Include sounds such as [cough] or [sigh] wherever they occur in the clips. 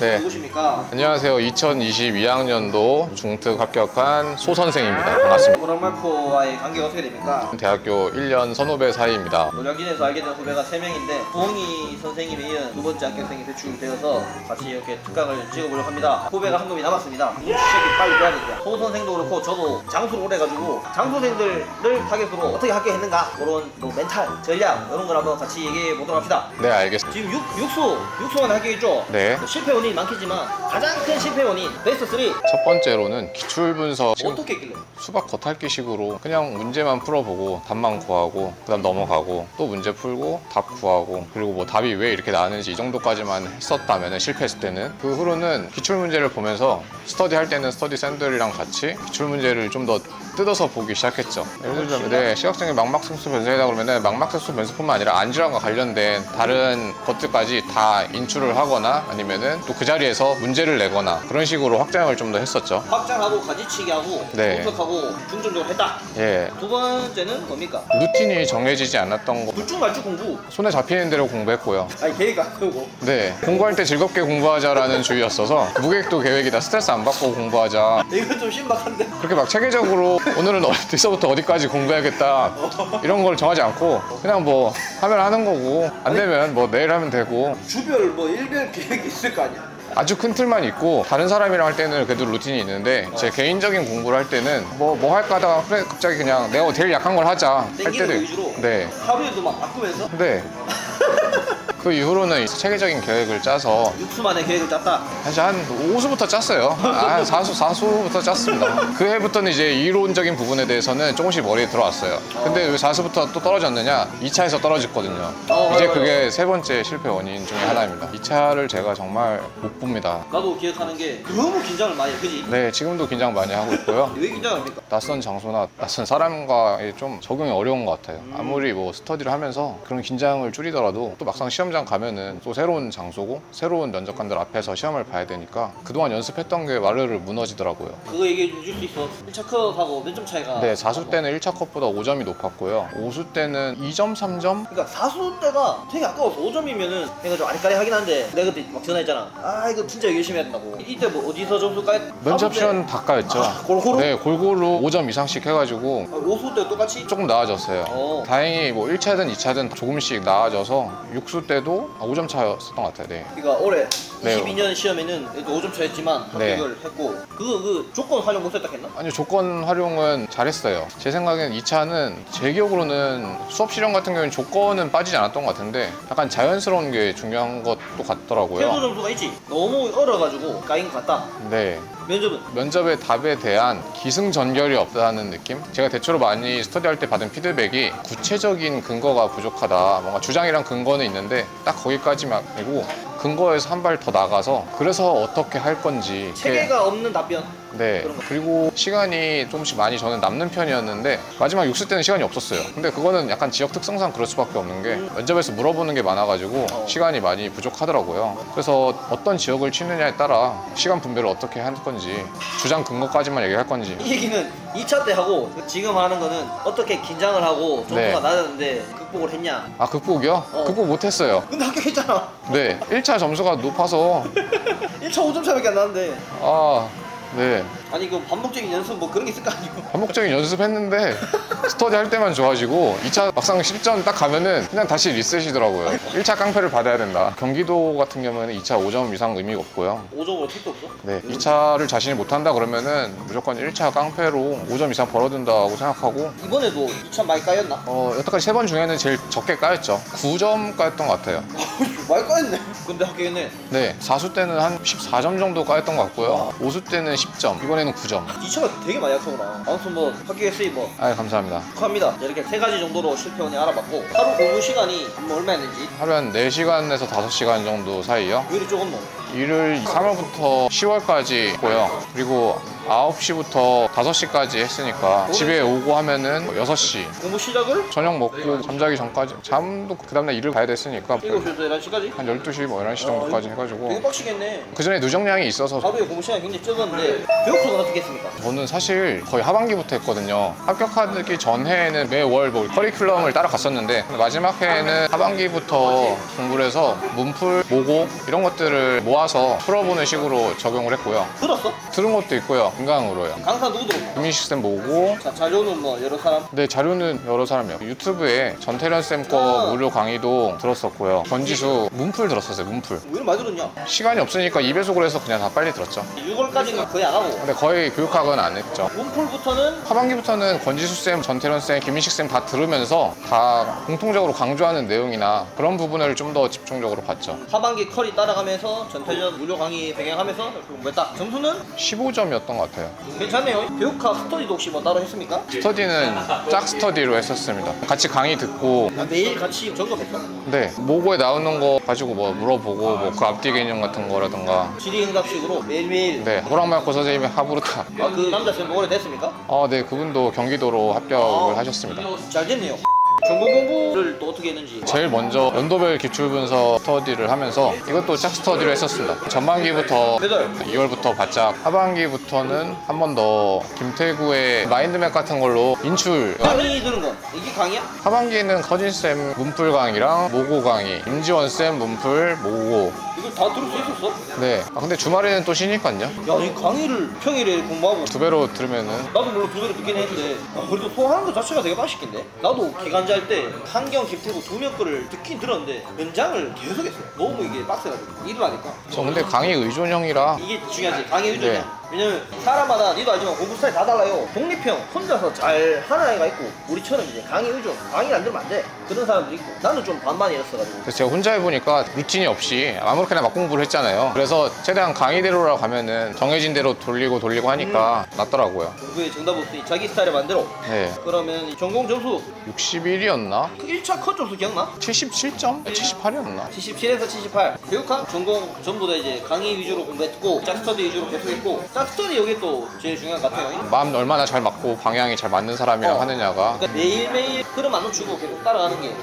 네. 누구십니까? 안녕하세요. 2022학년도 중특 합격한 소 선생입니다. 반갑습니다. 고랑말코와의 관계가 어떻게 됩니까? 대학교 1년 선후배 사이입니다. 노량진에서 알게 된 후배가 3명인데 부홍이 선생님에 이은 두 번째 합격생이 배출되어서 같이 이렇게 특강을 찍어보려고 합니다. 후배가 한 놈이 남았습니다. 이 시험이 빨리 돼야 됩니다. 소 선생도 그렇고 저도 장수를 오래 해가지고 장수생들을 타겟으로 어떻게 합격했는가 그런 뭐 멘탈, 전략 이런 걸 한번 같이 얘기해 보도록 합시다. 네, 알겠습니다. 지금 육, 육수, 육수만 합격했죠? 네. 실패 원인이 많겠지만 가장 큰 실패 원인 베스트 3 첫 번째로는 기출 분석 지금 어떻게 했길래? 수박 겉핥기식으로 그냥 문제만 풀어보고 답만 구하고 그다음 넘어가고 또 문제 풀고 답 구하고 그리고 뭐 답이 왜 이렇게 나왔는지 이 정도까지만 했었다면 실패했을 때는 그 후로는 기출 문제를 보면서 스터디 할 때는 스터디 샌들이랑 같이 기출 문제를 좀 더 뜯어서 보기 시작했죠. 예를 들면 네, 시각장애 막막생수 변수이다 그러면은 막막생수 변수뿐만 아니라 안질환과 관련된 다른 것들까지 다 인출을 하거나 아니면은 또 그 자리에서 문제를 내거나 그런 식으로 확장을 좀 더 했었죠. 확장하고 가지치기하고 네. 분석하고 중점적으로 했다. 예. 두 번째는 뭡니까? 루틴이 정해지지 않았던 거 불중말주 공부. 손에 잡히는 대로 공부했고요. 아니 계획 안 세우고. 네, 공부할 때 즐겁게 공부하자라는 주의였어서 무계획도 계획이다. 스트레스 안 받고 공부하자. 이거 좀 신박한데. 그렇게 막 체계적으로 오늘은 어디서부터 어디까지 공부해야겠다 이런 걸 정하지 않고 그냥 뭐 하면 하는 거고 안 되면 뭐 내일 하면 되고 주별 뭐 일별 계획이 있을 거 아니야. 아주 큰 틀만 있고 다른 사람이랑 할 때는 그래도 루틴이 있는데 제 개인적인 공부를 할 때는 뭐 뭐 할까 하다가 그래 갑자기 그냥 내가 제일 약한 걸 하자 할 땡기는 때도 위주로. 네. 하루에도 막 바꾸면서 네. 그 이후로는 체계적인 계획을 짜서 육수만의 계획을 짰다. 사실 한 5수부터 짰어요. 한 4수, 4수부터 짰습니다. 그 해부터는 이제 이론적인 부분에 대해서는 조금씩 머리에 들어왔어요. 근데 왜 4수부터 또 떨어졌느냐? 2차에서 떨어졌거든요. 어, 이제 맞아요. 그게 세 번째 실패 원인 중에 하나입니다. 2차를 제가 정말 못 봅니다. 나도 기억하는 게 너무 긴장을 많이 해. 그지? 네, 지금도 긴장 많이 하고 있고요. [laughs] 왜 긴장합니까? 낯선 장소나 낯선 사람과의 좀 적용이 어려운 것 같아요. 아무리 뭐 스터디를 하면서 그런 긴장을 줄이더라도 또 막상 시험장 가면은 또 새로운 장소고 새로운 면접관들 앞에서 시험을 봐야 되니까 그동안 연습했던 게 와르르 무너지더라고요. 그거 얘기해 줄 수 있어. 1차 컵하고 몇 점 차이가? 네, 4수 때는 1차 컵보다 5점이 높았고요. 5수 때는 2점, 3점? 그러니까 사수 때가 되게 아까워서 5점이면은 내가 좀 아리까리 하긴 한데 내가 그때 막 전화했잖아 아 이거 진짜 열심히 해야 된다고 이때 뭐 어디서 점수 까였 면접 시험 다 까였죠. 아, 골고루? 네, 골고루 5점 이상씩 해가지고 5수 때 똑같이 조금 나아졌어요. 어. 다행히 뭐 1차든 2차든 조금씩 나아져서 6수 때도 5점 차였던 것 같아요. 네. 그러니까 올해 네. 22년 시험에는 그래도 5점 차였지만 네. 합격을 했고 그거 그 조건 활용 못 했다 했나? 아니요 조건 활용은 잘했어요 제 생각엔 2차는 제 기억으로는 수업 실험 같은 경우는 조건은 빠지지 않았던 것 같은데 약간 자연스러운 게 중요한 것도 같더라고요 점수가 있지 너무 얼어가지고 까인 것 같다 네 면접은 면접의 답에 대한 기승전결이 없다는 느낌? 제가 대체로 많이 스터디할 때 받은 피드백이 구체적인 근거가 부족하다 뭔가 주장이랑 근거는 있는데 딱 거기까지만이고 근거에서 한 발 더 나가서 그래서 어떻게 할 건지 체계가 없는 답변 네. 그런 거. 그리고 시간이 조금씩 많이 저는 남는 편이었는데 마지막 6수 때는 시간이 없었어요. 근데 그거는 약간 지역 특성상 그럴 수밖에 없는 게 면접에서 물어보는 게 많아가지고 어. 시간이 많이 부족하더라고요. 그래서 어떤 지역을 치느냐에 따라 시간 분배를 어떻게 할 건지 주장 근거까지만 얘기할 건지 이 얘기는 2차 때 하고 지금 하는 거는 어떻게 긴장을 하고 점수가 네. 낮았는데 극복을 했냐 아 극복이요? 어. 극복 못했어요. 근데 합격했잖아 네. 1차 점수가 높아서 1차 5점 차밖에 안 나는데 아 네. 아니 그 반복적인 연습 뭐 그런 게 있을 거 아니고 [laughs] 반복적인 연습했는데 스터디 할 때만 좋아지고 2차 막상 10점 딱 가면은 그냥 다시 리셋이더라고요. 1차 깡패를 받아야 된다. 경기도 같은 경우에는 2차 5점 이상 의미가 없고요. 5점으로 택도 없어? 네, 2차를 자신이 못한다 그러면은 무조건 1차 깡패로 5점 이상 벌어든다고 생각하고 이번에도 2차 많이 까였나? 어, 여태까지 세 번 중에는 제일 적게 까였죠. 9점 까였던 것 같아요. [laughs] 많이 까였네 근데 합격했네 네, 4수 때는 한 14점 정도 까였던 것 같고요. 5수 때는 10점, 이번에는 9점. 2차가 되게 많이 약하구나 아무튼 뭐 합격했으니 뭐 아, 감사합니다. 축하합니다 이렇게 세 가지 정도로 실패원이 알아봤고 하루 공부 시간이 뭐 얼마였는지 하루에 한 4시간에서 5시간 정도 사이요. 왜 이리 조금 뭐 일을 3월부터 10월까지 했고요. 그리고 9시부터 5시까지 했으니까 집에 오고 하면은 6시. 공부 시작을 저녁 먹고 잠자기 전까지 잠도 그 다음날 일을 가야 됐으니까 7시부터 11시까지? 한 12시 뭐 11시 정도까지 되게 해가지고 빡시겠네 그 전에 누정량이 있어서 하루에 공부 시간이 굉장히 적었는데 교육수는 어떻게 했습니까? 저는 사실 거의 하반기부터 했거든요. 합격하기 전해에는 매월 뭐 커리큘럼을 따라갔었는데 마지막 해에는 하반기부터 공부를 해서 문풀, 모곡 이런 것들을 모아 모아서 풀어보는 식으로 적용을 했고요. 들었어? 들은 것도 있고요. 인강으로요. 강사 누구 들었어? 김민식 쌤 보고 자 자료는 뭐 여러 사람 네, 자료는 여러 사람이요. 유튜브에 전태련 쌤 거 아. 무료 강의도 들었었고요. 권지수 문풀 들었었어요, 문풀. 왜 이렇게 많이 들었냐? 시간이 없으니까 2배속으로 해서 그냥 다 빨리 들었죠. 6월까지는 거의 안 하고 근데 거의 교육학은 안 했죠. 문풀부터는 하반기부터는 권지수 쌤, 전태련 쌤, 김민식 쌤 다 들으면서 다 공통적으로 강조하는 내용이나 그런 부분을 좀 더 집중적으로 봤죠. 하반기 컬이 따라가면서 전 태전 무료 강의 병행하면서 공부했다. 점수는 15점이었던 것 같아요. 괜찮네요. 교육학 스터디도 혹시 뭐 따로 했습니까? 스터디는 짝 스터디로 했었습니다. 같이 강의 듣고 아, 매일 같이 점검했어. 네 모고에 나오는 거 가지고 뭐 물어보고 뭐 그 앞뒤 개념 같은 거라든가 질의응답식으로 매일매일. 네 호랑말코 선생님의 하부르타 아, 그 남자 쌤 오래 됐습니까? 아, 네, 그분도 경기도로 합격을 하셨습니다. 잘 됐네요. 전공 공부를 또 어떻게 했는지. 제일 먼저 연도별 기출 분석 스터디를 하면서 이것도 짝 스터디로 했었습니다. 전반기부터 몇 월? 2월부터 바짝 하반기부터는 한 번 더 김태구의 마인드맵 같은 걸로 인출 강의 드는 거. 이게 강의야? 하반기에는 커진쌤 문풀 강의랑 모고 강의 임지원쌤 문풀 모고 이걸 다 들을 수 있었어? 네 아, 근데 주말에는 또 쉬니까요 야, 이 강의를 평일에 공부하고 두 배로 들으면은 나도 물론 두 배로 듣긴 했는데 아, 그래도 소화하는 것 자체가 되게 맛있겠네 나도 기간 제할때 한경 김태구 두 명 거를 듣긴 들었는데 연장을 계속 했어요. 너무 이게 빡세가지고. 일을 하니까. 저 근데 강의 의존형이라. 이게 중요하지. 강의 의존이야 네. 왜냐면 사람마다 니도 알지만 공부 스타일 다 달라요 독립형 혼자서 잘 하는 애가 있고 우리처럼 이제 강의 의존 강의를 안 들으면 안 돼 그런 사람도 있고 나는 좀 반반이었어가지고 그래서 제가 혼자 해보니까 루틴이 없이 아무렇게나 막 공부를 했잖아요. 그래서 최대한 강의대로라고 가면은 정해진 대로 돌리고 돌리고 하니까 낫더라고요. 공부에 정답 없으니 자기 스타일에 만들어 네. 그러면 이 전공 점수 61이었나? 그 1차 컷 점수 기억나? 77점? 78이었나? 77에서 78 교육학 전공 전부 다 이제 강의 위주로 공부했고 짝스터디 위주로 계속했고 짝스터디 여기 또 제일 중요한 것 같아요 마음 얼마나 잘 맞고 방향이 잘 맞는 사람이랑 어. 하느냐가 그러니까 매일매일 흐름 안 놓치고 계속 따라가는 게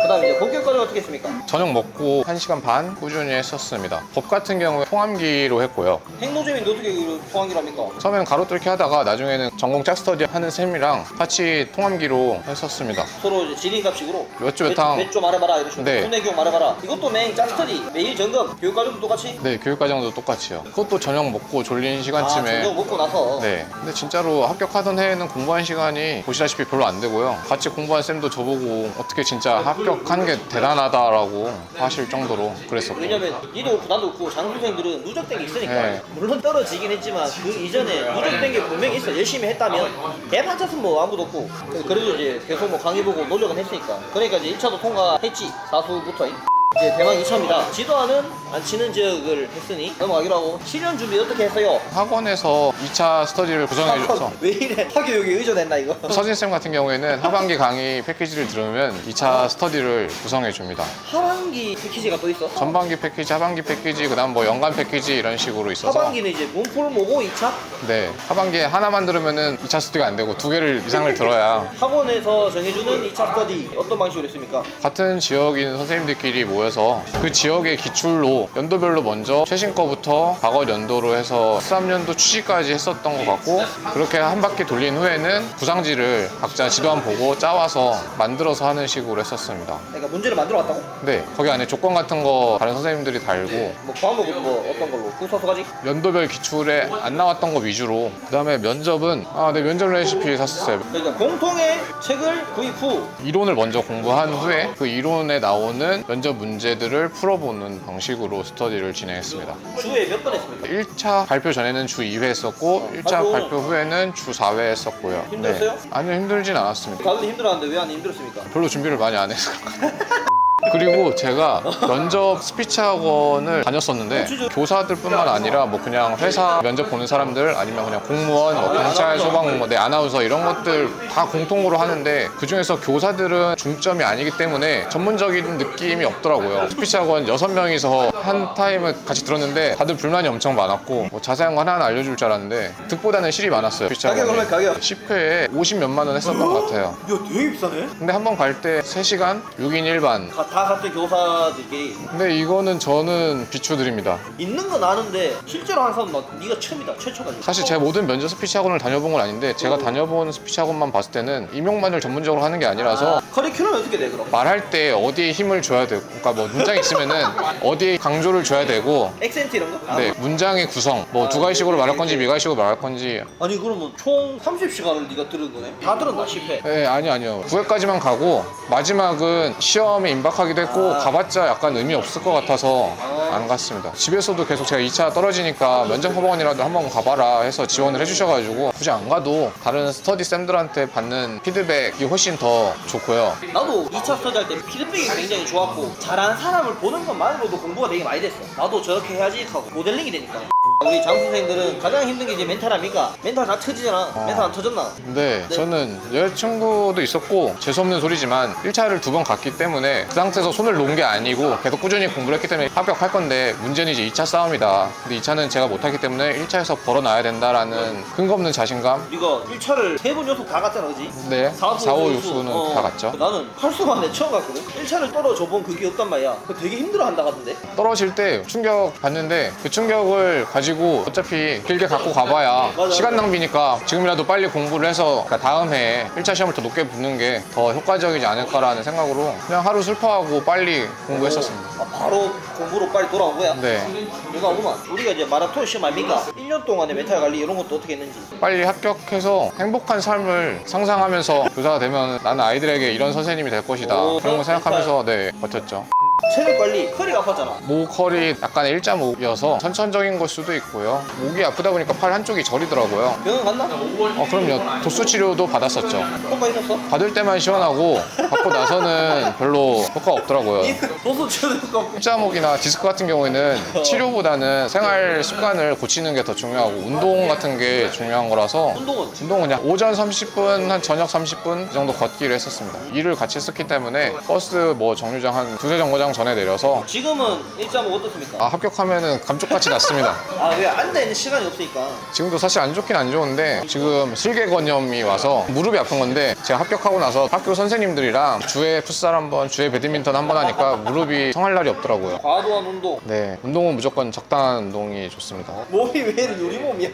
그다음 이제 본격 과정 어떻게 했습니까? 저녁 먹고 1시간 반 꾸준히 했었습니다. 법 같은 경우에 통암기로 했고요. 핵노잼인데 어떻게 그 포항기로 합니까? 처음에는 가로 뚫기 하다가 나중에는 전공 짝스터디 하는 쌤이랑 같이 통암기로 했었습니다. 서로 이제 지린값식으로 몇조몇 항. 몇조 말해봐라 식으로 네. 손해기용 말해봐라 이것도 맹 짝스터디 매일 점검 교육과정도 똑같이 네, 교육과정도 똑같이요. 그것도 저녁 먹고 졸린 아 시간쯤에 저녁 먹고 나서 네. 근데 진짜로 합격하던 해에는 공부한 시간이 보시다시피 별로 안 되고요. 같이 공부한 쌤도 저보고 어떻게 진짜 합격 한 게 대단하다라고 하실 정도로 그랬었고. 왜냐면 니도 그렇고 나도 그렇고 장수생들은 누적된 게 있으니까. 네. 물론 떨어지긴 했지만 그 이전에 누적된 게 분명히 있어. 열심히 했다면 대반차은 뭐 아무도 없고. 그래도 이제 계속 뭐 강의 보고 노력은 했으니까. 그러니까 이제 1차도 통과했지 사수부터 이제 대망 2차입니다 지도하는 안 치는 지역을 했으니 넘어가기로 하고 실현 준비 어떻게 했어요? 학원에서 2차 스터디를 구성해줘서 왜 이래 학교육에 의존했나 이거 [laughs] 서진쌤 같은 경우에는 하반기 강의 패키지를 들으면 2차 스터디를 구성해줍니다. 하반기 패키지가 또 있어? 전반기 패키지, 하반기 패키지, 그 다음 뭐 연간 패키지 이런 식으로 있어서 하반기는 이제 문풀 모고 2차 네 하반기에 하나만 들으면은 2차 스터디가 안 되고 두 개를 이상을 들어야 [laughs] 학원에서 정해주는 2차 스터디 어떤 방식으로 했습니까? 같은 지역인 선생님들끼리 모여서 그 지역의 기출로 연도별로 먼저 최신 거부터 과거 연도로 해서 13년도 취지까지 했었던 것 같고 그렇게 한 바퀴 돌린 후에는 구상지를 각자 지도안 보고 짜와서 만들어서 하는 식으로 했었습니다. 그러니까 문제를 만들어 왔다고? 네, 거기 안에 조건 같은 거 다른 선생님들이 달고 뭐 과목은 뭐 어떤 걸로? 국서 소가지? 연도별 기출에 안 나왔던 거 위주로 그 다음에 면접은 아, 네 면접 레시피 샀었어요. 그러니까 공통의 책을 구입 후 이론을 먼저 공부한 후에 그 이론에 나오는 면접 문제 들을 풀어보는 방식으로 스터디를 진행했습니다. 주에 몇 번 했습니까? 1차 발표 전에는 주 2회 했었고 1차 아이고. 발표 후에는 주 4회 했었고요. 힘들었어요? 아니요 힘들진 않았습니다. 다들 힘들었는데 왜 안 힘들었습니까? 별로 준비를 많이 안 해서 그 [laughs] 리고 제가 면접 스피치 학원을 다녔었는데? [laughs] 교사들뿐만 아니라 뭐 그냥 회사 면접 보는 사람들 아니면 그냥 공무원, 뭐 경찰, 소방공무원, 네, 아나운서 이런 것들 다 공통으로 하는데 그 중에서 교사들은 중점이 아니기 때문에 전문적인 느낌이 없더라고요. 스피치 학원 6명이서 한 타임을 같이 들었는데 다들 불만이 엄청 많았고 뭐 자세한 거 하나하나 알려줄 줄 알았는데 득보다는 실이 많았어요. 스피치. 얼마 가격? 10회에 50 몇만 원 했었던 것 같아요. 야 되게 비싸네 근데 한 번 갈 때 3시간 6인 1반 다 같은 교사들끼리 근데 이거는 저는 비추드립니다. 있는 건 아는데 실제로 한 사람 막 네가 처음이다 최초다 사실 제 모든 면접 스피치 학원을 다녀본 건 아닌데 제가 다녀본 스피치 학원만 봤을 때는 임용만을 전문적으로 하는 게 아니라서 커리큘럼이 어떻게 돼 그럼? 말할 때 어디에 힘을 줘야 되고 그러니까 뭐 문장이 있으면은 [laughs] 어디에 강조를 줘야 되고 액센트 이런 거? 아, 네 문장의 구성 뭐두 가지식으로 말할 건지 미가식으로 말할 건지 아니 그러면 총 30시간을 네가 들은 거네? 다 들었나 10회? 네 아니 아니요 9회까지만 가고 마지막은 시험에 임박 하기도 했고 아. 가봤자 약간 의미 없을 것 같아서 안 갔습니다. 집에서도 계속 제가 2차 떨어지니까 면접 학원이라도 한번 가봐라 해서 지원을 해주셔가지고 굳이 안 가도 다른 스터디 쌤들한테 받는 피드백이 훨씬 더 좋고요. 나도 2차 스터디 할 때 피드백이 굉장히 좋았고 잘하는 사람을 보는 것만으로도 공부가 되게 많이 됐어. 나도 저렇게 해야지 하고 모델링이 되니까 우리 장 선생들은 가장 힘든 게 이제 멘탈 아닙니까? 멘탈 다 터지잖아 멘탈 안 터졌나? 근데 네. 저는 여자친구도 있었고 재수없는 소리지만 1차를 두 번 갔기 때문에 그 상태에서 손을 놓은 게 아니고 계속 꾸준히 공부를 했기 때문에 합격할 건데 문제는 이제 2차 싸움이다 근데 2차는 제가 못하기 때문에 1차에서 벌어놔야 된다라는 근거 없는 자신감 네가 1차를 세 번 연속 다 갔잖아 그지? 네 4, 5, 6수. 6수는 어, 다 갔죠 나는 8수만 내 처음 갔거든 1차를 떨어져 본 그게 없단 말이야 그거 되게 힘들어 한다 하던데 떨어질 때 충격 받는데 그 충격을 가지 고 어차피 길게 갖고 가봐야 시간. 낭비니까 지금이라도 빨리 공부를 해서 그러니까 다음 해에 1차 시험을 더 높게 붙는 게 더 효과적이지 않을까라는 생각으로 그냥 하루 슬퍼하고 빨리 공부했었습니다 아, 바로 공부로 빨리 돌아온 거야? 네 내가 오구만 우리가 이제 마라톤 시험 아닙니까? 1년 동안의 멘탈 관리 이런 것도 어떻게 했는지 빨리 합격해서 행복한 삶을 상상하면서 교사가 되면 나는 아이들에게 이런 선생님이 될 것이다 오, 그런 거 생각하면서 네 버텼죠 체력 관리 허리가 아팠잖아 목허리 약간 1.5여서 선천적인 걸 수도 있고요 목이 아프다 보니까 팔 한쪽이 저리더라고요 병원 갔나? 어 그럼요 도수 치료도 받았었죠 효과 있었어? 받을 때만 시원하고 받고 나서는 별로 효과 없더라고요 도수 치료도 효과 없고 입자목이나 디스크 같은 경우에는 치료보다는 생활 습관을 고치는 게 더 중요하고 운동 같은 게 중요한 거라서 운동은? 운동은 그냥 오전 30분, 한 저녁 30분 이 정도 걷기를 했었습니다. 일을 같이 했었기 때문에 버스 뭐 정류장 한 두세 정거장 전에 내려서 지금은 1.5 어떻습니까? 아, 합격하면은 감쪽같이 났습니다. [laughs] 아 왜 앉아 있는 시간이 없으니까 지금도 사실 안 좋긴 안 좋은데 지금 슬개건염이 와서 무릎이 아픈 건데 제가 합격하고 나서 학교 선생님들이랑 주에 풋살 한 번, 주에 배드민턴 한 번 하니까 무릎이 성할 날이 없더라고요. 과도한 운동 네, 운동은 무조건 적당한 운동이 좋습니다. 몸이 왜 요리 몸이야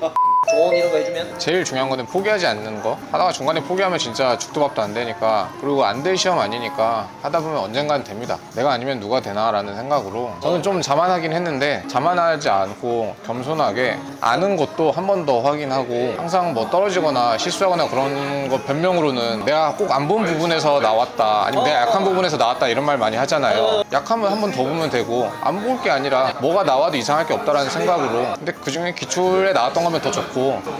조언 이런 거 해주면? 제일 중요한 거는 포기하지 않는 거. 하다가 중간에 포기하면 진짜 죽도 밥도 안 되니까. 그리고 안 될 시험 아니니까 하다 보면 언젠간 됩니다. 내가 아니면 누가 되나라는 생각으로. 저는 좀 자만하긴 했는데 자만하지 않고 겸손하게 아는 것도 한 번 더 확인하고 항상 뭐 떨어지거나 실수하거나 그런 거 변명으로는 내가 꼭 안 본 부분에서 나왔다. 아니면 내가 약한 부분에서 나왔다 이런 말 많이 하잖아요. 약하면 한 번 더 보면 되고 안 볼 게 아니라 뭐가 나와도 이상할 게 없다라는 생각으로. 근데 그 중에 기출에 나왔던 거면 더 좋고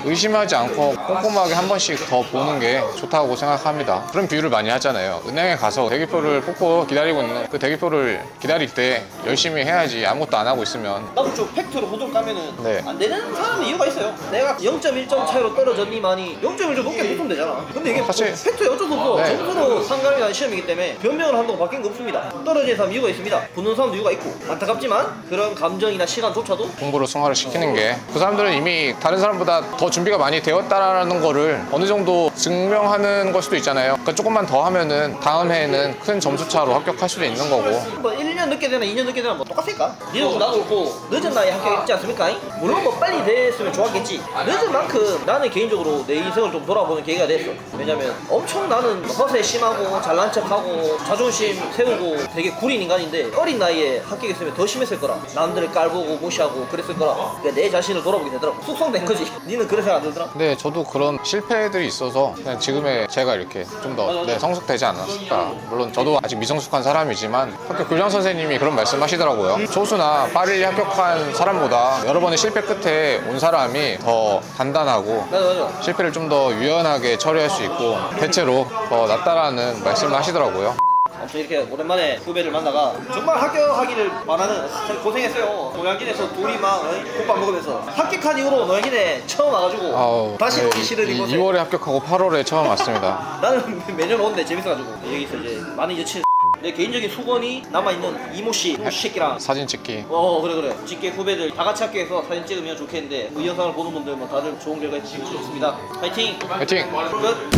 의심하지 않고 꼼꼼하게 한 번씩 더 보는 게 좋다고 생각합니다. 그런 비유를 많이 하잖아요. 은행에 가서 대기표를 뽑고 기다리고 있는 그 대기표를 기다릴 때 열심히 해야지 아무것도 안 하고 있으면 나도 좀 팩트로 호들 까면은 네. 안 되는 사람은 이유가 있어요. 내가 0.1점 차이로 떨어졌니만이 0.1점 높게 붙으면 되잖아. 근데 이게 사실- 뭐 팩트에 어쩔 수 없어. 네. 점수로 상관이 나는 시험이기 때문에 변명을 한다고 바뀐 거 없습니다. 떨어진 사람 이유가 있습니다. 붙는 사람도 이유가 있고 안타깝지만 그런 감정이나 시간조차도 공부를 승화를 시키는 게 그 사람들은 이미 다른 사람보다 더 준비가 많이 되었다라는 거를 어느 정도 증명하는 걸 수도 있잖아요. 그러니까 조금만 더 하면은 다음 해에는 큰 점수 차로 합격할 수도 있는 거고. 뭐 1년 늦게 되나 2년 늦게 되나 뭐 똑같으니까? 니도 나도 그렇고 늦은 나이에 합격했지 않습니까? 물론 뭐 빨리 됐으면 좋았겠지. 늦은 만큼 나는 개인적으로 내 인생을 좀 돌아보는 계기가 됐어. 왜냐면 엄청 나는 허세 심하고 잘난 척하고 자존심 세우고 되게 구린 인간인데 어린 나이에 합격했으면 더 심했을 거라. 남들을 깔보고 무시하고 그랬을 거라. 그러니까 내 자신을 돌아보게 되더라고. 숙성된 거지 니는 그런 생각 안 들더라? 근데 저도 그런 실패들이 있어서 그냥 지금의 제가 이렇게 좀 더. 네, 성숙되지 않았을까. 물론 저도 아직 미성숙한 사람이지만 학교 교장 선생님이 그런 말씀 하시더라고요. 초수나 빠르게 합격한 사람보다 여러 번의 실패 끝에 온 사람이 더 단단하고 맞아 맞아 실패를 좀 더 유연하게 처리할 수 있고 대체로 더 낫다라는 말씀을 하시더라고요. 아무튼 이렇게 오랜만에 후배를 만나가 정말 합격하기를 바라는 참 고생했어요. 노량진에서 둘이 막 어, 국밥 먹으면서 합격한 이후로 노량진에 처음 와가지고 아우, 다시 네, 오기 싫은 이- 이곳에 2월에 합격하고 8월에 처음 왔습니다. [laughs] 나는 매년 오는데 재밌어가지고. 여기서 이제 많은 여친. 내 개인적인 수건이 남아있는 이모씨 이모씨 새끼랑. 사진 찍기. 어 그래 그래. 직계 후배들 다 같이 학교에서 사진 찍으면 좋겠는데 이 영상을 보는 분들 뭐 다들 좋은 결과 있으시면 좋겠습니다. 파이팅! 화이팅! 끝